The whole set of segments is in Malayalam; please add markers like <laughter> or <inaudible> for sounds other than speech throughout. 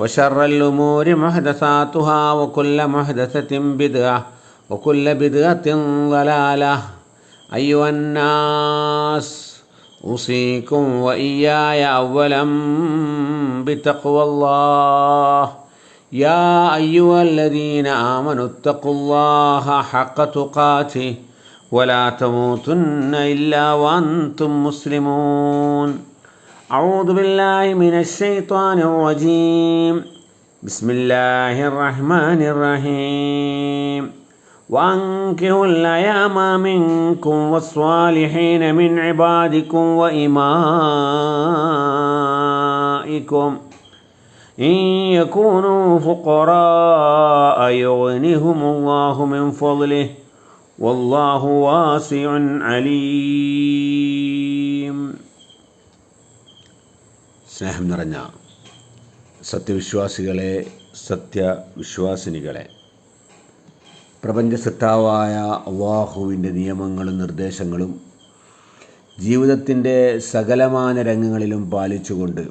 وشر الأمور محدثاتها وكل محدثة بدعة وكل بدعة ضلالة. أيها الناس أوصيكم وإياي أولا بتقوى الله. يا أيها الذين آمنوا اتقوا الله حق تقاته ولا تموتن إلا وأنتم مسلمون. أعوذ بالله من الشيطان الرجيم. بسم الله الرحمن الرحيم. وأنكحوا الأيام منكم والصالحين من عبادكم وإمائكم. إن يكونوا فقراء يغنهم الله من فضله. والله واسع عليم. സ്നേഹം നിറഞ്ഞ സത്യവിശ്വാസികളെ സത്യവിശ്വാസിനികളെ പ്രപഞ്ച സത്താവായ അള്ളാഹുവിന്റെ നിയമങ്ങളും നിർദ്ദേശങ്ങളും ജീവിതത്തിന്റെ സകലമാന രംഗങ്ങളിലും പാലിച്ചുകൊണ്ട്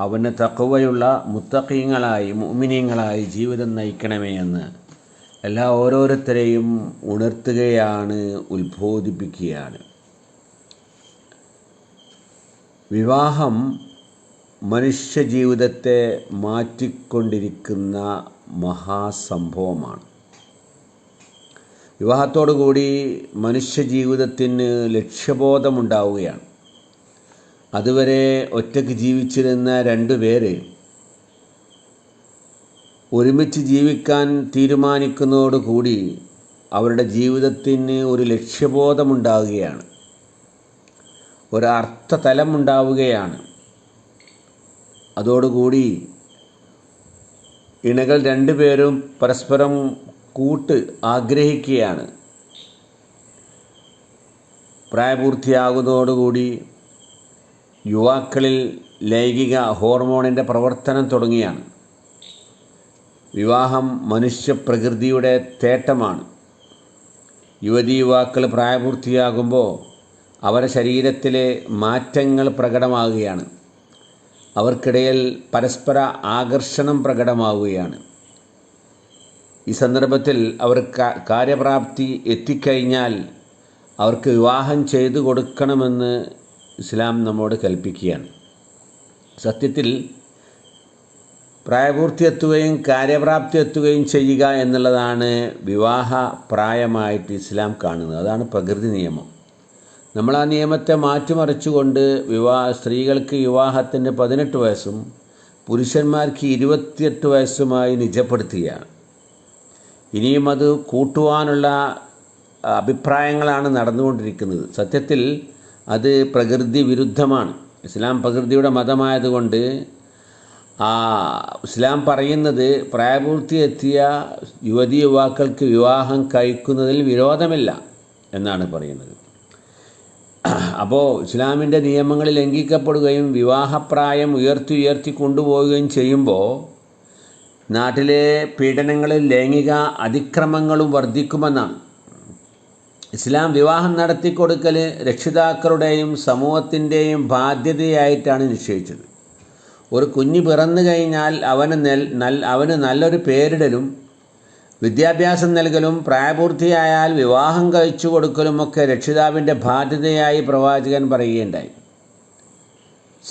അവന് തക്കവയുള്ള മുത്തക്കീങ്ങളായി മുമിനീങ്ങളായി ജീവിതം നയിക്കണമേ എന്ന് എല്ലാ ഓരോരുത്തരെയും ഉണർത്തുകയാണ് ഉത്ബോധിപ്പിക്കുകയാണ്. വിവാഹം മനുഷ്യജീവിതത്തെ മാറ്റിക്കൊണ്ടിരിക്കുന്ന മഹാസംഭവമാണ്. വിവാഹത്തോടുകൂടി മനുഷ്യജീവിതത്തിന് ലക്ഷ്യബോധമുണ്ടാവുകയാണ്. അതുവരെ ഒറ്റയ്ക്ക് ജീവിച്ചിരുന്ന രണ്ടു പേര് ഒരുമിച്ച് ജീവിക്കാൻ തീരുമാനിക്കുന്നതോടുകൂടി അവരുടെ ജീവിതത്തിന് ഒരു ലക്ഷ്യബോധമുണ്ടാവുകയാണ്. ഒരർത്ഥതലം ഉണ്ടാവുകയാണ് അതോടുകൂടി ഇണകൾ രണ്ടുപേരും പരസ്പരം കൂട്ട് ആഗ്രഹിക്കുകയാണ്. പ്രായപൂർത്തിയാകുന്നതോടുകൂടി യുവാക്കളിൽ ലൈംഗിക ഹോർമോണിന്റെ പ്രവർത്തനം തുടങ്ങിയാണ്. വിവാഹം മനുഷ്യപ്രകൃതിയുടെ തേട്ടമാണ്. യുവതി യുവാക്കൾ പ്രായപൂർത്തിയാകുമ്പോൾ അവരുടെ ശരീരത്തിലെ മാറ്റങ്ങൾ പ്രകടമാകുകയാണ്. അവർക്കിടയിൽ പരസ്പര ആകർഷണം പ്രകടമാവുകയാണ്. ഈ സന്ദർഭത്തിൽ അവർ കാര്യപ്രാപ്തി എത്തിക്കഴിഞ്ഞാൽ അവർക്ക് വിവാഹം ചെയ്തു കൊടുക്കണമെന്ന് ഇസ്ലാം നമ്മോട് കൽപ്പിക്കുകയാണ്. സത്യത്തിൽ പ്രായപൂർത്തി എത്തുകയും കാര്യപ്രാപ്തി എത്തുകയും ചെയ്യുക എന്നുള്ളതാണ് വിവാഹ പ്രായമായിട്ട് ഇസ്ലാം കാണുന്നത്. അതാണ് പ്രകൃതി നിയമം. നമ്മൾ ആ നിയമത്തെ മാറ്റിമറിച്ചുകൊണ്ട് വിവാഹ സ്ത്രീകൾക്ക് വിവാഹത്തിന് പതിനെട്ട് വയസ്സും പുരുഷന്മാർക്ക് ഇരുപത്തിയെട്ട് വയസ്സുമായി നിജപ്പെടുത്തുകയാണ് ഇനിയും അത് കൂട്ടുവാനുള്ള അഭിപ്രായങ്ങളാണ് നടന്നുകൊണ്ടിരിക്കുന്നത്. സത്യത്തിൽ അത് പ്രകൃതി വിരുദ്ധമാണ്. ഇസ്ലാം പ്രകൃതിയുടെ മതമായതുകൊണ്ട് ആ ഇസ്ലാം പറയുന്നത് പ്രായപൂർത്തി എത്തിയ യുവതി യുവാക്കൾക്ക് വിവാഹം കഴിക്കുന്നതിൽ വിരോധമില്ല എന്നാണ് പറയുന്നത്. അപ്പോൾ ഇസ്ലാമിന്റെ നിയമങ്ങൾ ലംഘിക്കപ്പെടുകയും വിവാഹപ്രായം ഉയർത്തി ഉയർത്തി കൊണ്ടുപോവുകയും ചെയ്യുമ്പോൾ നാട്ടിലെ പീഡനങ്ങളും ലൈംഗിക അതിക്രമങ്ങളും വർദ്ധിക്കുമെന്നാണ്. ഇസ്ലാം വിവാഹം നടത്തിക്കൊടുക്കൽ രക്ഷിതാക്കളുടെയും സമൂഹത്തിന്റെയും ബാധ്യതയായിട്ടാണ് നിശ്ചയിച്ചത്. ഒരു കുഞ്ഞ് പിറന്നു കഴിഞ്ഞാൽ അവന് നെൽ നൽ അവന് നല്ലൊരു പേരിടലും വിദ്യാഭ്യാസം നൽകലും പ്രായപൂർത്തിയായാൽ വിവാഹം കഴിച്ചു കൊടുക്കലുമൊക്കെ രക്ഷിതാവിന്റെ ബാധ്യതയായി പ്രവാചകൻ പറയുകയുണ്ടായി.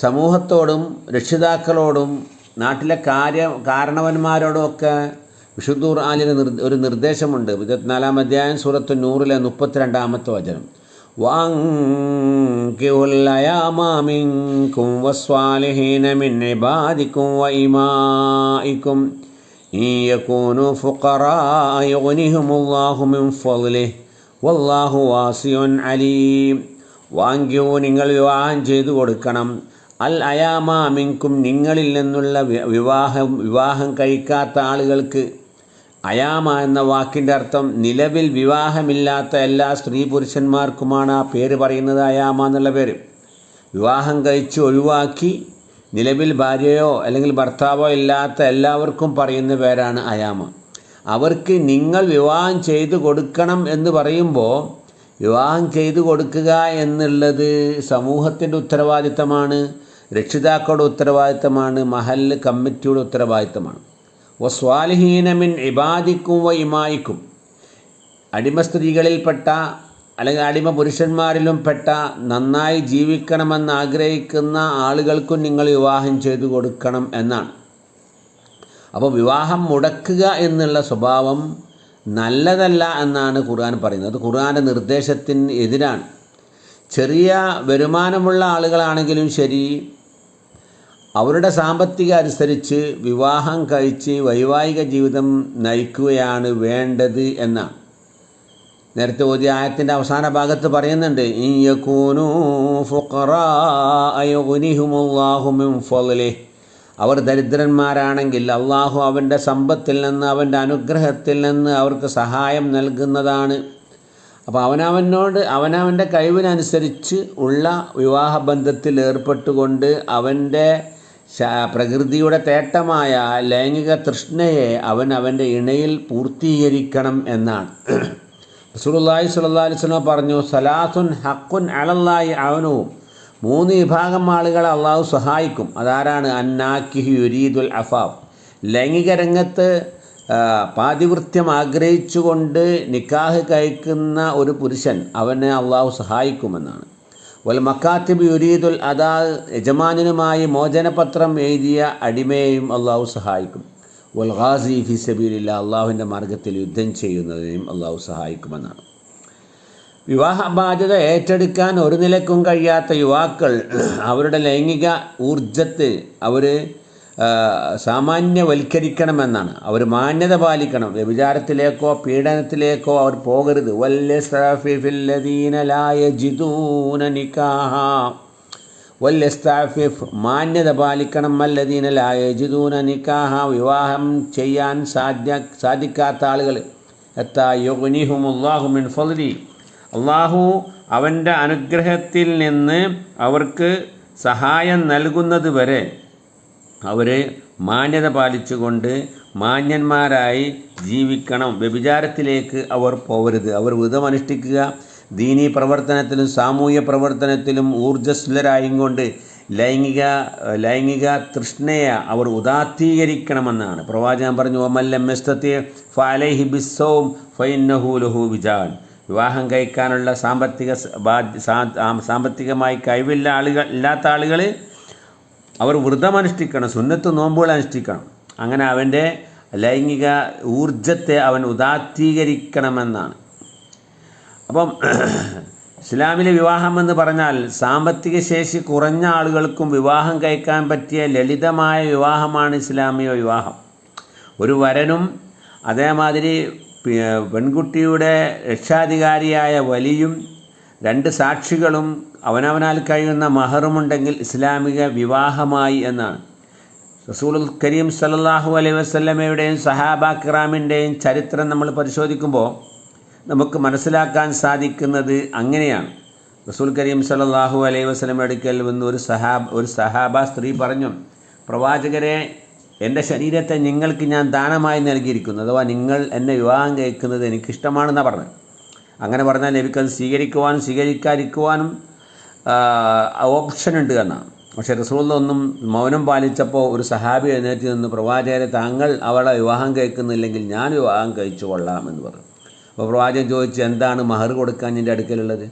സമൂഹത്തോടും രക്ഷിതാക്കളോടും നാട്ടിലെ കാര്യ കാരണവന്മാരോടുമൊക്കെ വിശുദ്ധ ഖുർആാനിന് ഒരു നിർദ്ദേശമുണ്ട്. ഇരുപത്തിനാലാം അധ്യായം സൂറത്ത് നൂറിലെ മുപ്പത്തിരണ്ടാമത്തെ വചനം. വാങ്ങിക്കും الأيام منكم والصالحين من عبادكم وإمائكم إن يكونوا فقراء يغنيهم الله من فضله والله واسع عليم വാങ്ങിയോ നിങ്ങൾ വിവാഹം ചെയ്തു കൊടുക്കണം അൽ അയാമ മിങ്കും നിങ്ങളിൽ നിന്നുള്ള വി- വിവാഹം വിവാഹം കഴിക്കാത്ത ആളുകൾക്ക് അയാമ എന്ന വാക്കിൻ്റെ അർത്ഥം നിലവിൽ വിവാഹമില്ലാത്ത എല്ലാ സ്ത്രീ പുരുഷന്മാർക്കുമാണ് ആ പേര് പറയുന്നത് അയാമ എന്നുള്ള പേര് വിവാഹം കഴിച്ച് ഒഴിവാക്കി നിലവിൽ ഭാര്യയോ അല്ലെങ്കിൽ ഭർത്താവോ ഇല്ലാത്ത എല്ലാവർക്കും പറയുന്ന പേരാണ് അയാമ. അവർക്ക് നിങ്ങൾ വിവാഹം ചെയ്തു കൊടുക്കണം എന്ന് പറയുമ്പോൾ വിവാഹം ചെയ്തു കൊടുക്കുക എന്നുള്ളത് സമൂഹത്തിന്റെ ഉത്തരവാദിത്തമാണ് രക്ഷിതാക്കളുടെ ഉത്തരവാദിത്തമാണ് മഹല്ല് കമ്മിറ്റിയുടെ ഉത്തരവാദിത്തമാണ്. വസ്വാലിഹീനമിൻ ഇബാദിക്കും വ ഇമായിക്കും. അടിമ സ്ത്രീകളിൽപ്പെട്ട അല്ലെങ്കിൽ അടിമ പുരുഷന്മാരിലും പെട്ട നന്നായി ജീവിക്കണമെന്ന് ആഗ്രഹിക്കുന്ന ആളുകൾക്കും നിങ്ങൾ വിവാഹം ചെയ്തു കൊടുക്കണം എന്നാണ്. അപ്പോൾ വിവാഹം മുടക്കുക എന്നുള്ള സ്വഭാവം നല്ലതല്ല എന്നാണ് ഖുർആൻ പറയുന്നത്. അത് ഖുർആന്റെ നിർദ്ദേശത്തിന് എതിരാണ്. ചെറിയ വരുമാനമുള്ള ആളുകളാണെങ്കിലും ശരി അവരുടെ സാമ്പത്തിക അനുസരിച്ച് വിവാഹം കഴിച്ച് വൈവാഹിക ജീവിതം നയിക്കുകയാണ് വേണ്ടത് എന്നാണ്. നേരത്തെ ഓതി ആയത്തിന്റെ അവസാന ഭാഗത്ത് പറയുന്നുണ്ട്. അവർ ദരിദ്രന്മാരാണെങ്കിൽ അള്ളാഹു അവന്റെ സമ്പത്തിൽ നിന്ന് അവന്റെ അനുഗ്രഹത്തിൽ നിന്ന് അവർക്ക് സഹായം നൽകുന്നതാണ് അപ്പോൾ അവനവനോട് അവനവന്റെ കഴിവിനനുസരിച്ച് ഉള്ള വിവാഹബന്ധത്തിൽ ഏർപ്പെട്ടുകൊണ്ട് അവന്റെ പ്രകൃതിയുടെ തേട്ടമായ ലൈംഗിക തൃഷ്ണയെ അവൻ അവന്റെ ഇണയിൽ പൂർത്തീകരിക്കണം എന്നാണ് റസൂലുള്ളാഹി സ്വല്ലല്ലാഹി അലൈഹി വസല്ലം പറഞ്ഞു സലാസുൻ ഹഖുൻ അലല്ലാഹി അവനു മൂന്ന് വിഭാഗം ആളുകളെ അള്ളാഹു സഹായിക്കും. അതാരാണ്? അന്നാക്കിഹി യുരീദുൽ അഫാഫ്. ലൈംഗിക രംഗത്ത് പാതിവൃത്യം ആഗ്രഹിച്ചുകൊണ്ട് നിക്കാഹ് കഴിക്കുന്ന ഒരു പുരുഷൻ അവനെ അള്ളാഹു സഹായിക്കുമെന്നാണ്. വൽ മക്കാത്തിബ് യുരീദുൽ അദാ യജമാനുമായി മോചനപത്രം എഴുതിയ അടിമയെയും അള്ളാഹു സഹായിക്കും. വൽ ഖാസി ഫി സബീലില്ല അള്ളാഹുവിന്റെ മാർഗത്തിൽ യുദ്ധം ചെയ്യുന്നതിനെയും അള്ളാഹു സഹായിക്കുമെന്നാണ്. വിവാഹ ബാധ്യത ഏറ്റെടുക്കാൻ ഒരു നിലക്കും കഴിയാത്ത യുവാക്കൾ അവരുടെ ലൈംഗിക ഊർജത്തെ അവർ സാമാന്യവൽക്കരിക്കണമെന്നാണ്. അവർ മാന്യത പാലിക്കണം. വ്യഭിചാരത്തിലേക്കോ പീഡനത്തിലേക്കോ അവർ പോകരുത്. നിക്കാഹ വല്യസ്താഫിഫ് മാന്യത പാലിക്കണം മല്ലദീന ലാ യജിദൂന നിക്കാഹ വിവാഹം ചെയ്യാൻ സാധ്യ സാധിക്കാത്ത ആളുകൾ. എത്താ യുഗ്നിഹുമുല്ലാഹു മിൻ ഫലി അള്ളാഹു അവന്റെ അനുഗ്രഹത്തിൽ നിന്ന് അവർക്ക് സഹായം നൽകുന്നത് വരെ അവർ മാന്യത പാലിച്ചുകൊണ്ട് മാന്യന്മാരായി ജീവിക്കണം. വ്യഭിചാരത്തിലേക്ക് അവർ പോകരുത് അവർ വ്രതമനുഷ്ഠിക്കുക. ദീനീ പ്രവർത്തനത്തിലും സാമൂഹ്യ പ്രവർത്തനത്തിലും ഊർജസ്വലരായും കൊണ്ട് ലൈംഗിക ലൈംഗിക തൃഷ്ണയെ അവർ ഉദാത്തീകരിക്കണമെന്നാണ്. പ്രവാചകൻ പറഞ്ഞു ഒമല്ലം വിജാൻ. വിവാഹം കഴിക്കാനുള്ള സാമ്പത്തിക സാമ്പത്തികമായി കഴിവില്ല ആളുകൾ ഇല്ലാത്ത ആളുകൾ അവർ വ്രതമനുഷ്ഠിക്കണം സുന്നത്ത് നോമ്പുകൾ അനുഷ്ഠിക്കണം. അങ്ങനെ അവന്റെ ലൈംഗിക ഊർജത്തെ അവൻ ഉദാത്തീകരിക്കണമെന്നാണ്. അപ്പം ഇസ്ലാമിലെ വിവാഹം എന്ന് പറഞ്ഞാൽ സാമ്പത്തിക ശേഷി കുറഞ്ഞ ആളുകൾക്കും വിവാഹം കഴിക്കാൻ പറ്റിയ ലളിതമായ വിവാഹമാണ് ഇസ്ലാമിക വിവാഹം. ഒരു വരനും അതേമാതിരി പെൺകുട്ടിയുടെ രക്ഷാധികാരിയായ വലിയും രണ്ട് സാക്ഷികളും അവനവനാൽ കഴിയുന്ന മഹറുമുണ്ടെങ്കിൽ ഇസ്ലാമിക വിവാഹമായി എന്നാണ്. റസൂൽ കരീം സല്ലല്ലാഹു അലൈഹി വസ്ലമയുടെയും സഹാബ കിറാമിന്റെയും ചരിത്രം നമ്മൾ പരിശോധിക്കുമ്പോൾ നമുക്ക് മനസ്സിലാക്കാൻ സാധിക്കുന്നത് അങ്ങനെയാണ്. റസൂൽ കരീം സല്ലല്ലാഹു അലൈഹി വസ്ലം അടുക്കൽ വന്ന് ഒരു സഹാബ് ഒരു സഹാബ സ്ത്രീ പറഞ്ഞു പ്രവാചകരെ എന്റെ ശരീരത്തെ നിങ്ങൾക്ക് ഞാൻ ദാനമായി നൽകിയിരിക്കുന്നു. അഥവാ നിങ്ങൾ എന്നെ വിവാഹം കഴിക്കുന്നത് എനിക്കിഷ്ടമാണെന്നാണ് പറഞ്ഞത്. അങ്ങനെ പറഞ്ഞാൽ എനിക്കത് സ്വീകരിക്കുവാനും സ്വീകരിക്കാതിരിക്കുവാനും ഓപ്ഷൻ ഉണ്ട് എന്നാണ്. പക്ഷേ റസൂലൊന്നും മൗനം പാലിച്ചപ്പോൾ ഒരു സഹാബി എഴുന്നേറ്റ് നിന്ന് പ്രവാചകരെ താങ്കൾ അവളെ വിവാഹം കഴിക്കുന്നില്ലെങ്കിൽ ഞാൻ വിവാഹം കഴിച്ചു കൊള്ളാം എന്ന് പറഞ്ഞു. അപ്പോൾ പ്രവാചകൻ ചോദിച്ചു എന്താണ് മഹർ കൊടുക്കാൻ എന്റെ അടുക്കലുള്ളത്?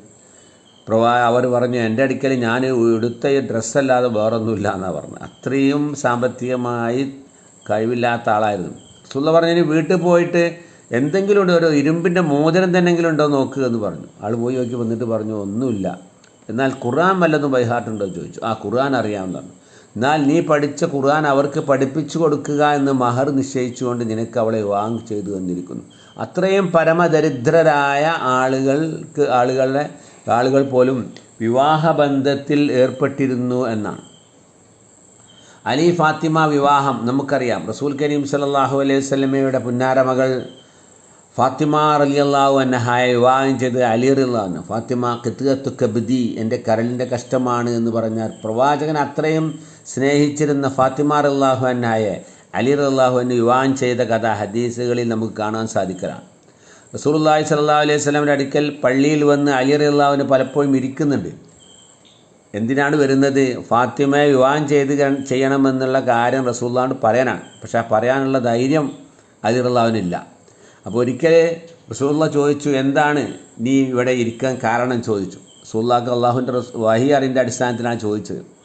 പ്രവാ അവർ പറഞ്ഞു എന്റെ അടുക്കൽ ഞാൻ എടുത്ത ഡ്രസ്സല്ലാതെ വേറൊന്നുമില്ല എന്നാണ് പറഞ്ഞത്. അത്രയും സാമ്പത്തികമായി കഴിവില്ലാത്ത ആളായിരുന്നു. സുല്ല പറഞ്ഞു ഇനി വീട്ടിൽ പോയിട്ട് എന്തെങ്കിലും ഉണ്ട്? ഒരു ഇരുമ്പിന്റെ മോചനം തന്നെങ്കിലും ഉണ്ടോ നോക്കുക എന്ന് പറഞ്ഞു. ആൾ പോയി നോക്കി വന്നിട്ട് പറഞ്ഞു ഒന്നുമില്ല. എന്നാൽ ഖുർആൻ വല്ലതും ബൈഹാർട്ടുണ്ടോ എന്ന് ചോദിച്ചു. ആ ഖുർആൻ അറിയാവുന്നതാണ് എന്നാൽ നീ പഠിച്ച ഖുർആൻ അവർക്ക് പഠിപ്പിച്ചു കൊടുക്കുക എന്ന് മഹർ നിശ്ചയിച്ചുകൊണ്ട് നിനക്ക് അവളെ വാങ് ചെയ്തു തന്നിരിക്കുന്നു. അത്രയും പരമദരിദ്രരായ ആളുകൾക്ക് ആളുകളുടെ ആളുകൾ പോലും വിവാഹബന്ധത്തിൽ ഏർപ്പെട്ടിരുന്നു എന്നാണ്. അലി ഫാത്തിമ വിവാഹം നമുക്കറിയാം. റസൂൽ കരീം സല്ലല്ലാഹു അലൈഹി സ്വലമയുടെ പുന്നാരമകൾ ഫാത്തിമ റലിയല്ലാഹു അന്നഹായ വിവാഹം ചെയ്ത് അലി റലിയാഹു ഫാത്തിമ കിത്തുകത്തു കബിദി എന്റെ കരലിന്റെ കഷ്ടമാണ് എന്ന് പറഞ്ഞാൽ പ്രവാചകൻ അത്രയും സ്നേഹിച്ചിരുന്ന ഫാത്തിമ റല്ലാഹു അന്നായ അലി റല്ലാഹു യുവാൻ ചെയ്ത കഥ ഹദീസുകളിൽ നമുക്ക് കാണാൻ സാധിക്കലാണ്. റസൂലുള്ളാഹി സല്ലാ അലൈഹി സ്വലാമിന്റെ അടുക്കൽ പള്ളിയിൽ വന്ന് അലി റല്ലാഹുവിന് പലപ്പോഴും ഇരിക്കുന്നുണ്ട്. എന്തിനാണ് വരുന്നത്? ഫാത്തിമയെ വിവാഹം ചെയ്ത് ചെയ്യണമെന്നുള്ള കാര്യം റസൂള്ളാണ്ട് പറയാനാണ്. പക്ഷേ ആ പറയാനുള്ള ധൈര്യം അലി റല്ലാവിനില്ല അപ്പോൾ ഒരിക്കൽ റസൂള്ള ചോദിച്ചു എന്താണ് നീ ഇവിടെ ഇരിക്കാൻ കാരണം? ചോദിച്ചു. റസൂള്ളാക്ക് അള്ളാഹുവിന്റെ വഹി അറിന്റെ അടിസ്ഥാനത്തിലാണ് ചോദിച്ചത്.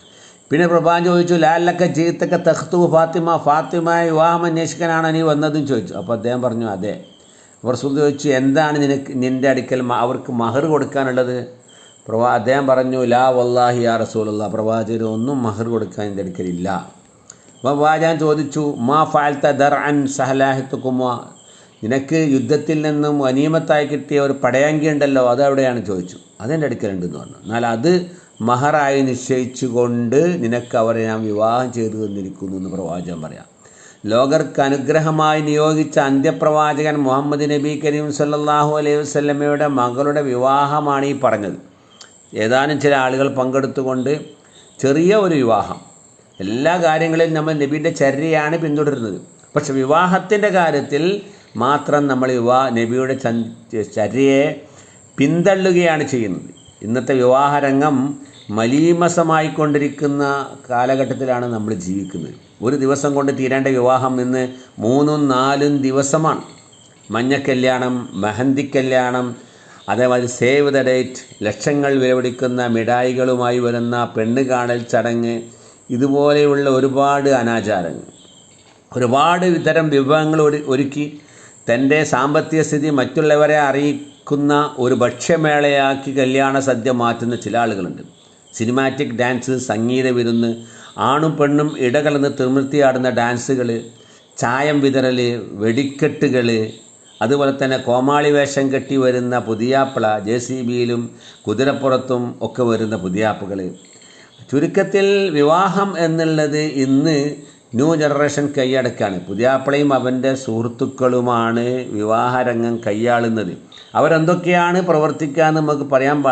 പിന്നെ പ്രഭാൻ ചോദിച്ചു ലാലക്ക ജീത്തൊക്കെ തഖ്തു ഫാത്തിമ ഫാത്തിമയെ വിവാഹം അന്വേഷിക്കാനാണ് നീ വന്നതും ചോദിച്ചു. അപ്പോൾ അദ്ദേഹം പറഞ്ഞു അതെ. റസൂൽ ചോദിച്ചു എന്താണ് നിനക്ക് നിന്റെ അടുക്കൽ അവർക്ക് മഹർ കൊടുക്കാനുള്ളത്? പ്രവാ അദ്ദേഹം പറഞ്ഞു ലാ വല്ലാഹി യാ റസൂലുള്ള. പ്രവാചകർ ഒന്നും മഹർ കൊടുക്കാൻ എന്റെ അടുക്കലില്ല അപ്പോൾ വാചാൻ ചോദിച്ചു മാ ഫാൽത്ത ദർ അൻ സഹലാഹിത്തുക്കുമ നിനക്ക് യുദ്ധത്തിൽ നിന്നും അനീമത്തായി കിട്ടിയ ഒരു പടയാങ്കി ഉണ്ടല്ലോ അതെവിടെയാണ് ചോദിച്ചു. അതെന്റെ അടുക്കലുണ്ടെന്ന് പറഞ്ഞു. എന്നാൽ അത് മഹറായി നിശ്ചയിച്ചുകൊണ്ട് നിനക്ക് അവരെ ഞാൻ വിവാഹം ചെയ്തു തന്നിരിക്കുന്നു എന്ന് പ്രവാചകൻ പറയാം. ലോകർക്ക് അനുഗ്രഹമായി നിയോഗിച്ച അന്ത്യപ്രവാചകൻ മുഹമ്മദ് നബി കരീം സല്ലാഹു അലൈഹി വസ്ലമയുടെ മകളുടെ വിവാഹമാണ് ഈ പറഞ്ഞത്. ഏതാനും ചില ആളുകൾ പങ്കെടുത്തുകൊണ്ട് ചെറിയ ഒരു വിവാഹം. എല്ലാ കാര്യങ്ങളിലും നമ്മൾ നബിയുടെ ചര്യയാണ് പിന്തുടരുന്നത്. പക്ഷെ വിവാഹത്തിന്റെ കാര്യത്തിൽ മാത്രം നമ്മൾ യുവാ നബിയുടെ ചര്യയെ പിന്തള്ളുകയാണ് ചെയ്യുന്നത്. ഇന്നത്തെ വിവാഹരംഗം മലീമസമായിക്കൊണ്ടിരിക്കുന്ന കാലഘട്ടത്തിലാണ് നമ്മൾ ജീവിക്കുന്നത്. ഒരു ദിവസം കൊണ്ട് തീരേണ്ട വിവാഹം ഇന്ന് മൂന്നും നാലും ദിവസമാണ്. മഞ്ഞ കല്യാണം മെഹന്തി കല്യാണം അതേമാതിരി സേവ് ദ ഡേറ്റ് ലക്ഷങ്ങൾ വിലപിടിക്കുന്ന മിഠായികളുമായി വരുന്ന പെണ്ണ് കാണൽ ചടങ്ങ് ഇതുപോലെയുള്ള ഒരുപാട് അനാചാരങ്ങൾ. ഒരുപാട് ഇത്തരം വിഭവങ്ങൾ ഒരു- ഒരുക്കി തന്റെ സാമ്പത്തിക സ്ഥിതി മറ്റുള്ളവരെ അറിയിക്കുന്ന ഒരു ഭക്ഷ്യമേളയാക്കി കല്യാണ സദ്യ മാറ്റുന്ന ചില ആളുകളുണ്ട്. സിനിമാറ്റിക് ഡാൻസ് സംഗീത വിരുന്ന് ആണും പെണ്ണും ഇടകലർന്ന് തിമിർത്തിയാടുന്ന ഡാൻസുകൾ ചായം വിതറൽ വെടിക്കെട്ടുകൾ അതുപോലെ തന്നെ കോമാളി വേഷം കെട്ടി വരുന്ന പുതിയാപ്പിള ജെ സി ബിയിലും കുതിരപ്പുറത്തും ഒക്കെ വരുന്ന പുതിയാപ്പുകൾ ചുരുക്കത്തിൽ വിവാഹം എന്നുള്ളത് ഇന്ന് ന്യൂ ജനറേഷൻ കൈയടക്കാണ്. പുതിയാപ്പിളയും അവന്റെ സുഹൃത്തുക്കളുമാണ് വിവാഹരംഗം കൈയാളുന്നത്. അവരെന്തൊക്കെയാണ് പ്രവർത്തിക്കുക എന്ന് നമുക്ക് പറയാൻ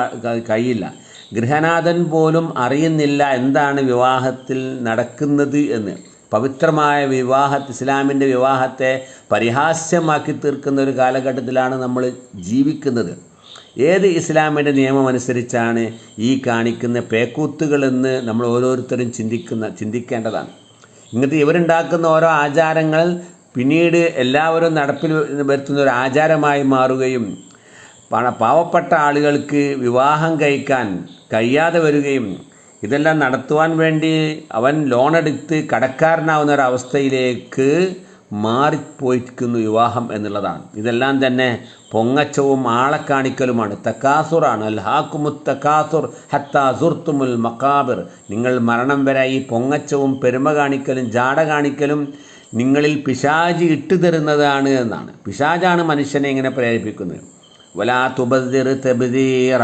കഴിയില്ല. ഗൃഹനാഥൻ പോലും അറിയുന്നില്ല എന്താണ് വിവാഹത്തിൽ നടക്കുന്നത് എന്ന്. പവിത്രമായ വിവാഹ ഇസ്ലാമിന്റെ വിവാഹത്തെ പരിഹാസ്യമാക്കി തീർക്കുന്ന ഒരു കാലഘട്ടത്തിലാണ് നമ്മൾ ജീവിക്കുന്നത്. ഏത് ഇസ്ലാമിന്റെ നിയമം അനുസരിച്ചാണ് ഈ കാണിക്കുന്ന പേക്കൂത്തുകളെന്ന് നമ്മൾ ഓരോരുത്തരും ചിന്തിക്കുന്ന ചിന്തിക്കേണ്ടതാണ്. ഇങ്ങനത്തെ ഇവരുണ്ടാക്കുന്ന ഓരോ ആചാരങ്ങൾ പിന്നീട് എല്ലാവരും നടപ്പിൽ വരുത്തുന്ന ഒരു ആചാരമായി മാറുകയും പാവപ്പെട്ട ആളുകൾക്ക് വിവാഹം കഴിക്കാൻ കഴിയാതെ വരികയും ഇതെല്ലാം നടത്തുവാൻ വേണ്ടി അവൻ ലോണെടുത്ത് കടക്കാരനാവുന്ന ഒരവസ്ഥയിലേക്ക് മാറിപ്പോയിരിക്കുന്നു വിവാഹം എന്നുള്ളതാണ്. ഇതെല്ലാം തന്നെ പൊങ്ങച്ചവും ആളക്കാണിക്കലുമാണ്. തക്കാസുറാണ് അൽ ഹത്താ സുർത്തുമുൽ മക്കാബിർ നിങ്ങൾ മരണം വരെ ഈ പൊങ്ങച്ചവും പെരുമ കാണിക്കലും ജാട കാണിക്കലും നിങ്ങളിൽ പിശാജ് ഇട്ടുതരുന്നതാണ് എന്നാണ്. പിശാജാണ് മനുഷ്യനെ ഇങ്ങനെ പ്രേരിപ്പിക്കുന്നത്. വലാ തുബദിർ തബ്ദീറ.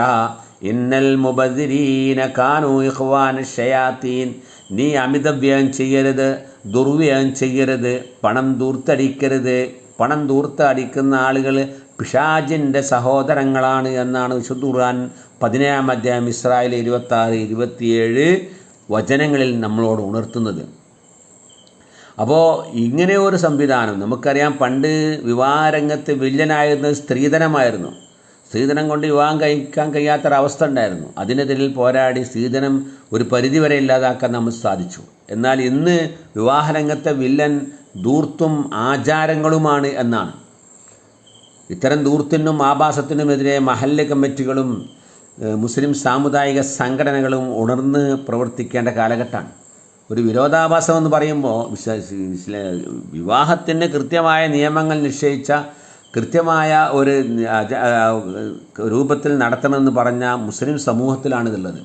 ഇന്നൽ മുബദിരീന കാനു ഇഹ്വാൻ ഷയാത്തീൻ നീ അമിതവ്യയം ചെയ്യരുത് ദുർവ്യയം ചെയ്യരുത് പണം ദൂർത്തടിക്കരുത്. പണം ദൂർത്തടിക്കുന്ന ആളുകൾ പിഷാജിന്റെ സഹോദരങ്ങളാണ് എന്നാണ് വിശുദ്ധ ഖുർആൻ പതിനേഴാം അധ്യായം ഇസ്രായേൽ ഇരുപത്താറ് ഇരുപത്തിയേഴ് വചനങ്ങളിൽ നമ്മളോട് ഉണർത്തുന്നത്. അപ്പോൾ ഇങ്ങനെ ഒരു സംവിധാനം നമുക്കറിയാം പണ്ട് വിവാഹരംഗത്ത് വില്ലനായിരുന്നത് സ്ത്രീധനമായിരുന്നു. സ്ത്രീധനം കൊണ്ട് വിവാഹം കഴിക്കാൻ കഴിയാത്തൊരവസ്ഥ ഉണ്ടായിരുന്നു. അതിനെതിരിൽ പോരാടി സ്ത്രീധനം ഒരു പരിധിവരെ ഇല്ലാതാക്കാൻ നമ്മൾ സാധിച്ചു. എന്നാൽ ഇന്ന് വിവാഹരംഗത്തെ വില്ലൻ ദൂർത്തും ആചാരങ്ങളുമാണ് എന്നാണ്. ഇത്തരം ദൂർത്തിനും ആഭാസത്തിനുമെതിരെ മഹല്ല് കമ്മിറ്റികളും മുസ്ലിം സാമുദായിക സംഘടനകളും ഉണർന്ന് പ്രവർത്തിക്കേണ്ട കാലഘട്ടമാണ്. ഒരു വിരോധാഭാസം എന്ന് പറയുമ്പോൾ വിവാഹത്തിന് കൃത്യമായ നിയമങ്ങൾ നിശ്ചയിച്ച കൃത്യമായ ഒരു രൂപത്തിൽ നടത്തണമെന്ന് പറഞ്ഞ മുസ്ലിം സമൂഹത്തിലാണ് ഇതുള്ളത്.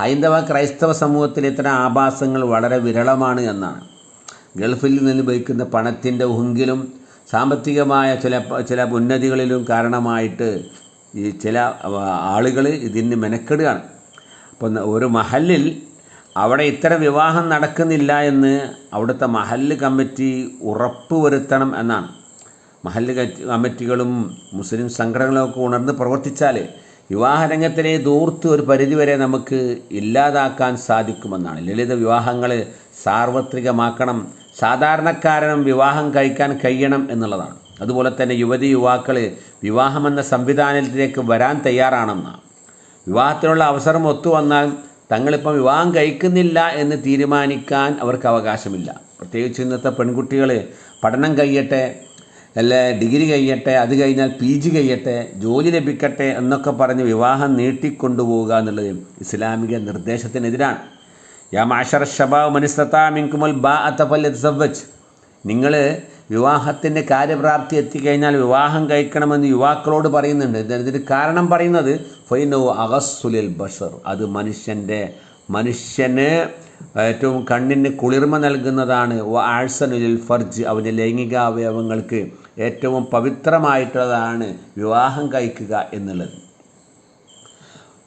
ഹൈന്ദവ ക്രൈസ്തവ സമൂഹത്തിൽ ഇത്തരം ആഭാസങ്ങൾ വളരെ വിരളമാണ് എന്നാണ്. ഗൾഫിൽ നിന്ന് ഉപയോഗിക്കുന്ന പണത്തിന്റെ ഉഹെങ്കിലും സാമ്പത്തികമായ ചില ചില ഉന്നതികളിലും കാരണമായിട്ട് ഈ ചില ആളുകൾ ഇതിന് മെനക്കെടുകയാണ്. അപ്പോൾ ഒരു മഹലിൽ അവിടെ ഇത്തരം വിവാഹം നടക്കുന്നില്ല എന്ന് അവിടുത്തെ മഹല്ല് കമ്മിറ്റി ഉറപ്പ് വരുത്തണം എന്നാണ്. മഹല്ല് കമ്മിറ്റികളും മുസ്ലിം സംഘടനകളും ഒക്കെ ഉണർന്ന് പ്രവർത്തിച്ചാൽ വിവാഹരംഗത്തിലെ ദൂർത്ത് ഒരു പരിധിവരെ നമുക്ക് ഇല്ലാതാക്കാൻ സാധിക്കുമെന്നാണ്. ലളിത വിവാഹങ്ങൾ സാർവത്രികമാക്കണം. സാധാരണക്കാരനും വിവാഹം കഴിക്കാൻ കഴിയണം എന്നുള്ളതാണ്. അതുപോലെ തന്നെ യുവതി യുവാക്കൾ വിവാഹമെന്ന സംവിധാനത്തിലേക്ക് വരാൻ തയ്യാറാണെന്നാണ്. വിവാഹത്തിനുള്ള അവസരം ഒത്തു വന്നാൽ തങ്ങളിപ്പം വിവാഹം കഴിക്കുന്നില്ല എന്ന് തീരുമാനിക്കാൻ അവർക്ക് അവകാശമില്ല. പ്രത്യേകിച്ച് ഇന്നത്തെ പെൺകുട്ടികൾ പഠനം കഴിയട്ടെ അല്ലെ? ഡിഗ്രി കഴിയട്ടെ അത് കഴിഞ്ഞാൽ പി ജി കഴിയട്ടെ ജോലി ലഭിക്കട്ടെ എന്നൊക്കെ പറഞ്ഞ് വിവാഹം നീട്ടിക്കൊണ്ടുപോവുക എന്നുള്ളത് ഇസ്ലാമിക നിർദ്ദേശത്തിനെതിരാണ്. യാ നിങ്ങൾ വിവാഹത്തിന്റെ കാര്യപ്രാപ്തി എത്തിക്കഴിഞ്ഞാൽ വിവാഹം കഴിക്കണമെന്ന് യുവാക്കളോട് പറയുന്നുണ്ട്. ഇത് ഇതിന് കാരണം പറയുന്നത്? ഫൈനോ അഗസ്സുലിൽ ബഷർ. അത് മനുഷ്യന്റെ മനുഷ്യന് ഏറ്റവും കണ്ണിന് കുളിർമ നൽകുന്നതാണ്. ആഴ്സനുലിൽ ഫർജ്. അവന്റെ ലൈംഗിക അവയവങ്ങൾക്ക് ഏറ്റവും പവിത്രമായിട്ടുള്ളതാണ് വിവാഹം കഴിക്കുക എന്നുള്ളത്.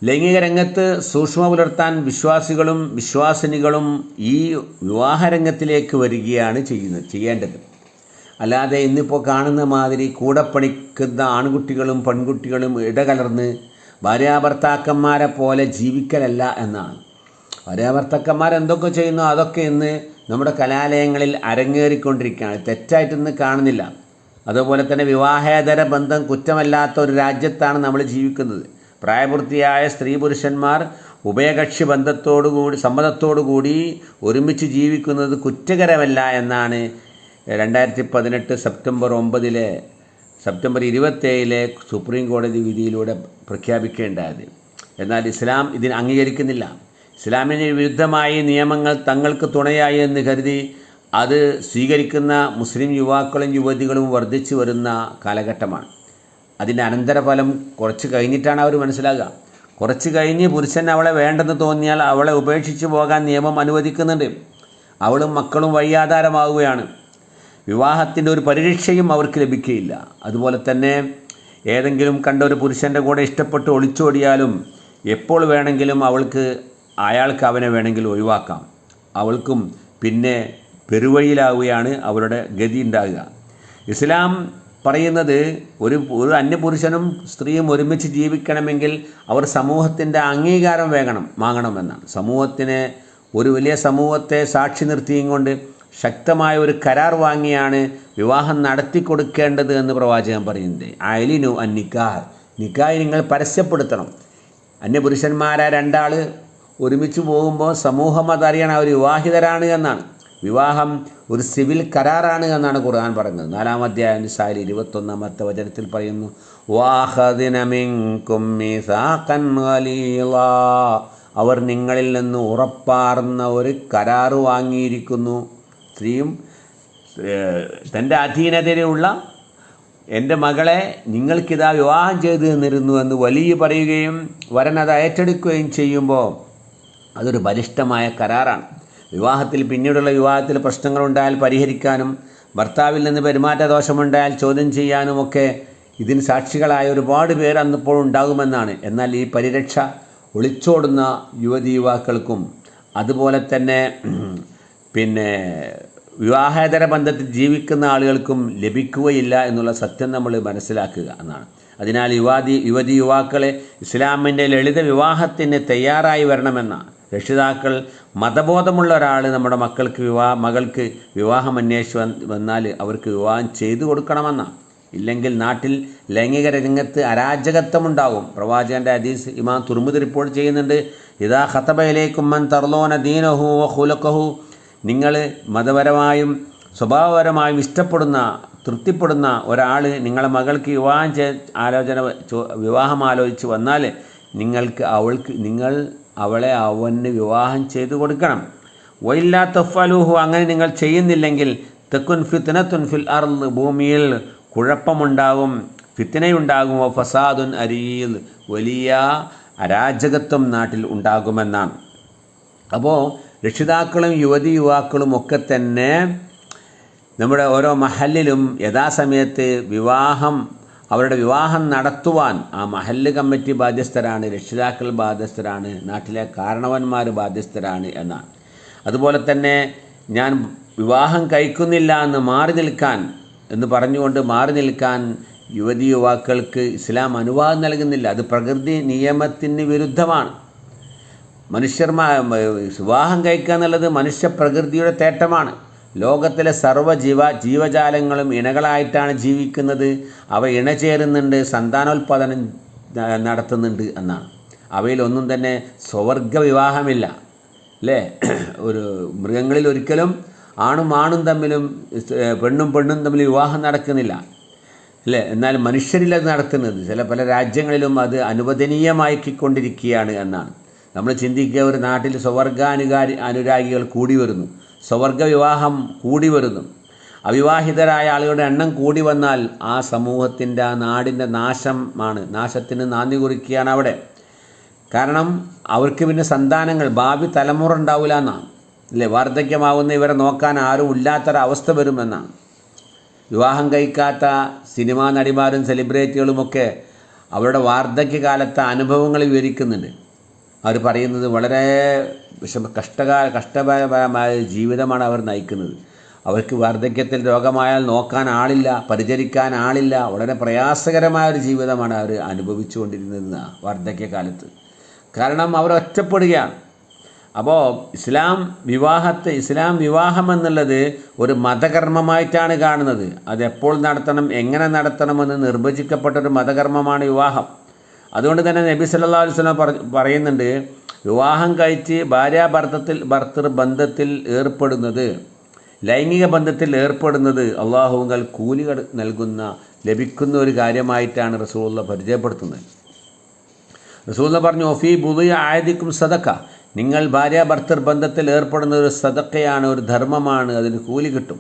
ലൈംഗിക രംഗത്ത് സൂക്ഷ്മ പുലർത്താൻ വിശ്വാസികളും വിശ്വാസിനികളും ഈ വിവാഹരംഗത്തിലേക്ക് വരികയാണ് ചെയ്യുന്നത് ചെയ്യേണ്ടത്. അല്ലാതെ ഇന്നിപ്പോൾ കാണുന്ന മാതിരി കൂടെ പണിക്കുന്ന ആൺകുട്ടികളും പെൺകുട്ടികളും ഇടകലർന്ന് ഭാര്യാഭർത്താക്കന്മാരെ പോലെ ജീവിക്കലല്ല എന്നാണ്. ഭാര്യാഭർത്താക്കന്മാർ എന്തൊക്കെ ചെയ്യുന്നു അതൊക്കെ ഇന്ന് നമ്മുടെ കലാലയങ്ങളിൽ അരങ്ങേറിക്കൊണ്ടിരിക്കുകയാണ്. തെറ്റായിട്ടൊന്നും കാണുന്നില്ല. അതുപോലെ തന്നെ വിവാഹേതര ബന്ധം കുറ്റമല്ലാത്ത ഒരു രാജ്യത്താണ് നമ്മൾ ജീവിക്കുന്നത്. പ്രായപൂർത്തിയായ സ്ത്രീ പുരുഷന്മാർ ഉഭയകക്ഷി ബന്ധത്തോടുകൂടി സമ്മതത്തോടുകൂടി ഒരുമിച്ച് ജീവിക്കുന്നത് കുറ്റകരമല്ല എന്നാണ് രണ്ടായിരത്തി പതിനെട്ട് സെപ്റ്റംബർ ഒമ്പതിലെ സെപ്റ്റംബർ ഇരുപത്തേഴിലെ സുപ്രീം കോടതി വിധിയിലൂടെ പ്രഖ്യാപിക്കേണ്ടത്. എന്നാൽ ഇസ്ലാം ഇതിന് അംഗീകരിക്കുന്നില്ല. ഇസ്ലാമിന് വിരുദ്ധമായി നിയമങ്ങൾ തങ്ങൾക്ക് തുണയായി എന്ന് കരുതി അത് സ്വീകരിക്കുന്ന മുസ്ലിം യുവാക്കളും യുവതികളും വർദ്ധിച്ചു വരുന്ന കാലഘട്ടമാണ്. അതിന്റെ അനന്തരഫലം കുറച്ച് കഴിഞ്ഞിട്ടാണ് അവർ മനസ്സിലാകുക. കുറച്ച് കഴിഞ്ഞ് പുരുഷൻ അവളെ വേണ്ടെന്ന് തോന്നിയാൽ അവളെ ഉപേക്ഷിച്ച് പോകാൻ നിയമം അനുവദിക്കുന്നുണ്ട്. അവളും മക്കളും വഴിയാധാരമാവുകയാണ്. വിവാഹത്തിന്റെ ഒരു പരിരക്ഷയും അവർക്ക് ലഭിക്കുകയില്ല. അതുപോലെ തന്നെ ഏതെങ്കിലും കണ്ട ഒരു പുരുഷന്റെ കൂടെ ഇഷ്ടപ്പെട്ട് ഒളിച്ചോടിയാലും എപ്പോൾ വേണമെങ്കിലും അവൾക്ക് അയാൾക്ക് അവനെ വേണമെങ്കിൽ ഒഴിവാക്കാം. അവൾക്കും പിന്നെ പെരുവഴിയിലാവുകയാണ് അവരുടെ ഗതി ഉണ്ടാകുക. ഇസ്ലാം പറയുന്നത് ഒരു ഒരു അന്യപുരുഷനും സ്ത്രീയും ഒരുമിച്ച് ജീവിക്കണമെങ്കിൽ അവർ സമൂഹത്തിന്റെ അംഗീകാരം വേണം വാങ്ങണമെന്നാണ്. സമൂഹത്തിന് ഒരു വലിയ സമൂഹത്തെ സാക്ഷി നിർത്തിയും കൊണ്ട് ശക്തമായ ഒരു കരാർ വാങ്ങിയാണ് വിവാഹം നടത്തി കൊടുക്കേണ്ടത് എന്ന് പ്രവാചകൻ പറയുന്നത്. അയലിനു അൻ നിക്കാഹ്. നിക്കാഹ് നിങ്ങൾ പരസ്യപ്പെടുത്തണം. അന്യപുരുഷന്മാരായ രണ്ടാൾ ഒരുമിച്ച് പോകുമ്പോൾ സമൂഹം അതറിയണം അവർ വിവാഹിതരാണ് എന്നാണ്. വിവാഹം ഒരു സിവിൽ കരാറാണ് എന്നാണ് ഖുർആൻ പറയുന്നത്. നാലാം അധ്യായം നിസായിൽ ഇരുപത്തൊന്നാമത്തെ വചനത്തിൽ പറയുന്നു. അവർ നിങ്ങളിൽ നിന്ന് ഉറപ്പാർന്ന ഒരു കരാറ് വാങ്ങിയിരിക്കുന്നു. സ്ത്രീയും തന്റെ അധീനതയിലുള്ള എന്റെ മകളെ നിങ്ങൾക്കിതാ വിവാഹം ചെയ്തു തന്നിരുന്നു എന്ന് വലിയ പറയുകയും വരൻ ഏറ്റെടുക്കുകയും ചെയ്യുമ്പോൾ അതൊരു ബലിഷ്ഠമായ കരാറാണ്. വിവാഹത്തിൽ പിന്നീടുള്ള വിവാഹത്തിൽ പ്രശ്നങ്ങളുണ്ടായാൽ പരിഹരിക്കാനും ഭർത്താവിൽ നിന്ന് പെരുമാറ്റദോഷമുണ്ടായാൽ ചോദ്യം ചെയ്യാനുമൊക്കെ ഇതിന് സാക്ഷികളായ ഒരുപാട് പേർ അന്നിപ്പോൾ ഉണ്ടാകുമെന്നാണ്. എന്നാൽ ഈ പരിരക്ഷ ഒളിച്ചോടുന്ന യുവതി യുവാക്കൾക്കും അതുപോലെ തന്നെ പിന്നെ വിവാഹേതര ബന്ധത്തിൽ ജീവിക്കുന്ന ആളുകൾക്കും ലഭിക്കുകയില്ല എന്നുള്ള സത്യം നമ്മൾ മനസ്സിലാക്കുക എന്നാണ്. അതിനാൽ യുവാതി യുവതി യുവാക്കളെ ഇസ്ലാമിന്റെ ലളിത വിവാഹത്തിന് തയ്യാറായി വരണമെന്നാണ്. രക്ഷിതാക്കൾ മതബോധമുള്ള ഒരാൾ നമ്മുടെ മക്കൾക്ക് വിവാഹ മകൾക്ക് വിവാഹം അന്വേഷിച്ച് വന്നാൽ അവർക്ക് വിവാഹം ചെയ്തു കൊടുക്കണമെന്നാണ് ഇല്ലെങ്കിൽ നാട്ടിൽ ലൈംഗിക രംഗത്ത് അരാജകത്വമുണ്ടാകും. പ്രവാചകന്റെ ഹദീസ് ഇമാം തുർമുദ് റിപ്പോർട്ട് ചെയ്യുന്നുണ്ട് ഇതാ ഹത്തബയിലേക്കും മൻ തർലോന ദീനഹു ഖുലഖഹു. നിങ്ങൾ മതപരമായും സ്വഭാവപരമായും ഇഷ്ടപ്പെടുന്ന തൃപ്തിപ്പെടുന്ന ഒരാൾ നിങ്ങളെ മകൾക്ക് വിവാഹം ചെ ആലോചന വിവാഹം ആലോചിച്ച് വന്നാൽ നിങ്ങൾക്ക് അവൾക്ക് നിങ്ങൾ അവളെ അവന് വിവാഹം ചെയ്തു കൊടുക്കണം. വൈല്ലാ തഫലൂഹു അങ്ങനെ നിങ്ങൾ ചെയ്യുന്നില്ലെങ്കിൽ തെക്കുൻ ഫിത്നത്തുൻ ഫിൽ അർൾ ഭൂമിയിൽ കുഴപ്പമുണ്ടാകും ഫിത്തനയുണ്ടാകും വ ഫസാദുൻ അരിയിൽ വലിയ അരാജകത്വം നാട്ടിൽ ഉണ്ടാകുമെന്നാണ്. അപ്പോൾ രക്ഷിതാക്കളും യുവതി യുവാക്കളും ഒക്കെ തന്നെ നമ്മുടെ ഓരോ മഹലിലും യഥാസമയത്ത് വിവാഹം അവരുടെ വിവാഹം നടത്തുവാൻ ആ മഹല്ല് കമ്മിറ്റി ബാധ്യസ്ഥരാണ് രക്ഷിതാക്കൾ ബാധ്യസ്ഥരാണ് നാട്ടിലെ കാരണവന്മാർ ബാധ്യസ്ഥരാണ് എന്നാണ്. അതുപോലെ തന്നെ ഞാൻ വിവാഹം കഴിക്കുന്നില്ല എന്ന് മാറി നിൽക്കാൻ എന്ന് പറഞ്ഞുകൊണ്ട് മാറി നിൽക്കാൻ യുവതി യുവാക്കൾക്ക് ഇസ്ലാം അനുവാദം നൽകുന്നില്ല. അത് പ്രകൃതി നിയമത്തിന് വിരുദ്ധമാണ്. മനുഷ്യർ വിവാഹം കഴിക്കുക എന്നുള്ളത് മനുഷ്യ പ്രകൃതിയുടെ തേട്ടമാണ്. ലോകത്തിലെ സർവ ജീവ ജീവജാലങ്ങളും ഇണകളായിട്ടാണ് ജീവിക്കുന്നത്. അവ ഇണചേരുന്നുണ്ട് സന്താനോൽപാദനം നടത്തുന്നുണ്ട് എന്നാണ്. അവയിലൊന്നും തന്നെ സ്വവർഗ വിവാഹമില്ല അല്ലേ <clears throat> ഒരു മൃഗങ്ങളിൽ ഒരിക്കലും ആണും ആണും തമ്മിലും പെണ്ണും പെണ്ണും തമ്മിൽ വിവാഹം നടക്കുന്നില്ല. അല്ലേ എന്നാൽ മനുഷ്യരിൽ അത് നടത്തുന്നത്. ചില പല രാജ്യങ്ങളിലും അത് അനുവദനീയമാക്കിക്കൊണ്ടിരിക്കുകയാണ് എന്നാണ്. നമ്മൾ ചിന്തിക്കുക ഒരു നാട്ടിൽ സ്വവർഗാനുകാരി അനുരാഗികൾ കൂടി വരുന്നു. സ്വവർഗ വിവാഹം കൂടി വരുന്നു അവിവാഹിതരായ ആളുകളുടെ എണ്ണം കൂടി വന്നാൽ ആ സമൂഹത്തിന്റെ ആ നാടിന്റെ നാശമാണ്. നാശത്തിന് നാന്ദി കുറിക്കുകയാണ് അവിടെ. കാരണം അവർക്ക് പിന്നെ സന്താനങ്ങൾ ഭാവി തലമുറ ഉണ്ടാവില്ല എന്നാണ്. അല്ലേ വാർദ്ധക്യമാവുന്ന ഇവരെ നോക്കാൻ ആരും ഇല്ലാത്തൊരവസ്ഥ വരുമെന്നാണ്. വിവാഹം കഴിക്കാത്ത സിനിമാ നടിമാരും സെലിബ്രിറ്റികളുമൊക്കെ അവരുടെ വാർദ്ധക്യകാലത്തെ അനുഭവങ്ങൾ വിവരിക്കുന്നുണ്ട്. അവർ പറയുന്നത് വളരെ വിഷമ കഷ്ടകാല കഷ്ടപരമായ ജീവിതമാണ് അവർ നയിക്കുന്നത്. അവർക്ക് വാർദ്ധക്യത്തിൽ രോഗമായാൽ നോക്കാൻ ആളില്ല പരിചരിക്കാൻ ആളില്ല. വളരെ പ്രയാസകരമായ ഒരു ജീവിതമാണ് അവർ അനുഭവിച്ചുകൊണ്ടിരുന്നത് വാർദ്ധക്യകാലത്ത്. കാരണം അവർ ഒറ്റപ്പെടുകയാണ്. അപ്പോൾ ഇസ്ലാം വിവാഹത്തെ ഇസ്ലാം വിവാഹം എന്നുള്ളത് ഒരു മതകർമ്മമായിട്ടാണ് കാണുന്നത്. അത് എപ്പോൾ നടത്തണം എങ്ങനെ നടത്തണമെന്ന് നിർവചിക്കപ്പെട്ട ഒരു മതകർമ്മമാണ് വിവാഹം. അതുകൊണ്ട് തന്നെ നബി സല്ലാ പറ- പറയുന്നുണ്ട് വിവാഹം കഴിച്ച് ഭാര്യാഭർത്തത്തിൽ ഭർത്തൃ ബന്ധത്തിൽ ഏർപ്പെടുന്നത് ലൈംഗിക ബന്ധത്തിൽ ഏർപ്പെടുന്നത് അള്ളാഹുങ്കൽ കൂലി നൽകുന്ന ലഭിക്കുന്ന ഒരു കാര്യമായിട്ടാണ് റസൂള്ള പരിചയപ്പെടുത്തുന്നത്. റസൂല പറഞ്ഞു ഒഫി ബുദിയ ആയതിക്കും സദക്ക. നിങ്ങൾ ഭാര്യ ഭർത്തൃ ബന്ധത്തിൽ ഏർപ്പെടുന്ന ഒരു സദക്കയാണ് ഒരു ധർമ്മമാണ് അതിന് കൂലി കിട്ടും.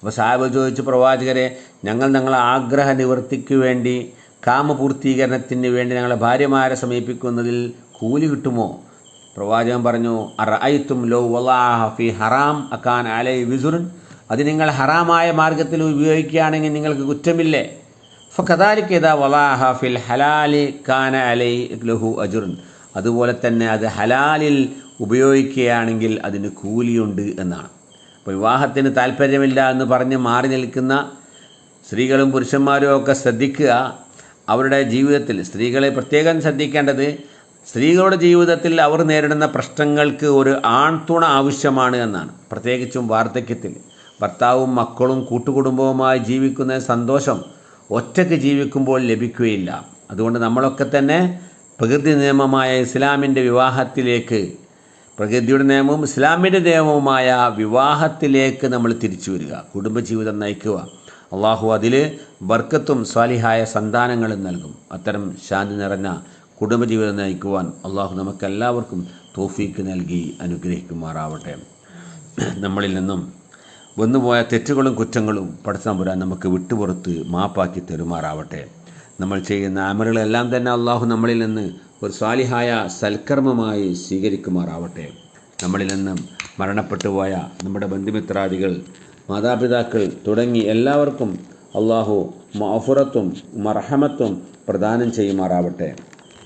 അപ്പോൾ സാഹിബ് ചോദിച്ചു പ്രവാചകരെ ഞങ്ങൾ ഞങ്ങളെ ആഗ്രഹ നിവൃത്തിക്ക് വേണ്ടി കാമപൂർത്തീകരണത്തിന് വേണ്ടി ഞങ്ങളെ ഭാര്യമാരെ സമീപിക്കുന്നതിൽ കൂലി കിട്ടുമോ? പ്രവാചകൻ പറഞ്ഞു അറഅയ്തും ലോ ഫി ഹറാം അക്കാൻ അലൈ വിസുറുൻ. അത് നിങ്ങൾ ഹറാമായ മാർഗത്തിൽ ഉപയോഗിക്കുകയാണെങ്കിൽ നിങ്ങൾക്ക് കുറ്റമില്ലേ? ഫഖദാലിക്ക് ഇതാ വലാഹ ഫിൽ ഹലാലി കാന അലൈ ലഹു അജുറുൻ. അതുപോലെ തന്നെ അത് ഹലാലിൽ ഉപയോഗിക്കുകയാണെങ്കിൽ അതിന് കൂലിയുണ്ട് എന്നാണ്. അപ്പോൾ വിവാഹത്തിന് താല്പര്യമില്ല എന്ന് പറഞ്ഞ് മാറി നിൽക്കുന്ന സ്ത്രീകളും പുരുഷന്മാരും ഒക്കെ ശ്രദ്ധിക്കുക. അവരുടെ ജീവിതത്തിൽ സ്ത്രീകളെ പ്രത്യേകം ശ്രദ്ധിക്കേണ്ടത് സ്ത്രീകളുടെ ജീവിതത്തിൽ അവർ നേരിടുന്ന പ്രശ്നങ്ങൾക്ക് ഒരു ആൺതുണ ആവശ്യമാണ് എന്നാണ്. പ്രത്യേകിച്ചും വാർദ്ധക്യത്തിൽ. ഭർത്താവും മക്കളും കൂട്ടുകുടുംബവുമായി ജീവിക്കുന്ന സന്തോഷം ഒറ്റയ്ക്ക് ജീവിക്കുമ്പോൾ ലഭിക്കുകയില്ല. അതുകൊണ്ട് നമ്മളൊക്കെ തന്നെ പ്രകൃതി നിയമമായ ഇസ്ലാമിന്റെ വിവാഹത്തിലേക്ക് പ്രകൃതിയുടെ നിയമവും ഇസ്ലാമിന്റെ നിയമവുമായ വിവാഹത്തിലേക്ക് നമ്മൾ തിരിച്ചു വരിക. കുടുംബജീവിതം നയിക്കുക. അള്ളാഹു അതിൽ ബർക്കത്തും സ്വാലിഹായ സന്താനങ്ങളും നൽകും. അത്തരം ശാന്തി നിറഞ്ഞ കുടുംബജീവിതം നയിക്കുവാൻ അള്ളാഹു നമുക്കെല്ലാവർക്കും തോഫീക്ക് നൽകി അനുഗ്രഹിക്കുമാറാവട്ടെ. നമ്മളിൽ നിന്നും വന്നുപോയ തെറ്റുകളും കുറ്റങ്ങളും പടത്തമ്പുരാൻ നമുക്ക് വിട്ടുപുറത്ത് മാപ്പാക്കി തരുമാറാവട്ടെ. നമ്മൾ ചെയ്യുന്ന അമലുകളെല്ലാം തന്നെ അള്ളാഹു നമ്മളിൽ നിന്ന് ഒരു സ്വാലിഹായ സൽക്കർമ്മമായി സ്വീകരിക്കുമാറാവട്ടെ. നമ്മളിൽ നിന്നും മരണപ്പെട്ടുപോയ നമ്മുടെ ബന്ധുമിത്രാദികൾ മാതാപിതാക്കൾ തുടങ്ങി എല്ലാവർക്കും അള്ളാഹു മഫുറത്തും മർഹമത്തും പ്രദാനം ചെയ്യുമാറാവട്ടെ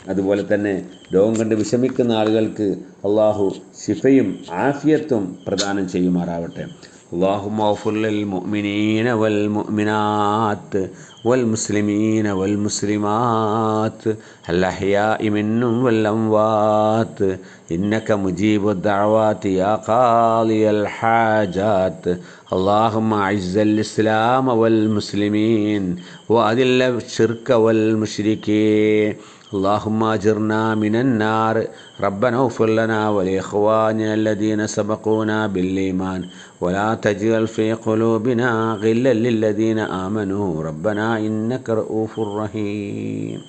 അതുപോലെ തന്നെ രോഗം കണ്ട് വിഷമിക്കുന്ന ആളുകൾക്ക് അള്ളാഹു ശിഫയും ആഫിയത്തും പ്രദാനം ചെയ്യുമാറാവട്ടെ اللهم اغفر للمؤمنين والمؤمنات والمسلمين والمسلمات الأحياء منهم والأموات إنك مجيب الدعوات يا قاضي الحاجات اللهم أعز الإسلام والمسلمين وأذل الشرك والمشركين اللهم أجرنا من النار ربنا اغفر لنا ولإخواننا الذين سبقونا بالإيمان ولا تجعل في قلوبنا غلا للذين آمنوا ربنا إنك رؤوف رحيم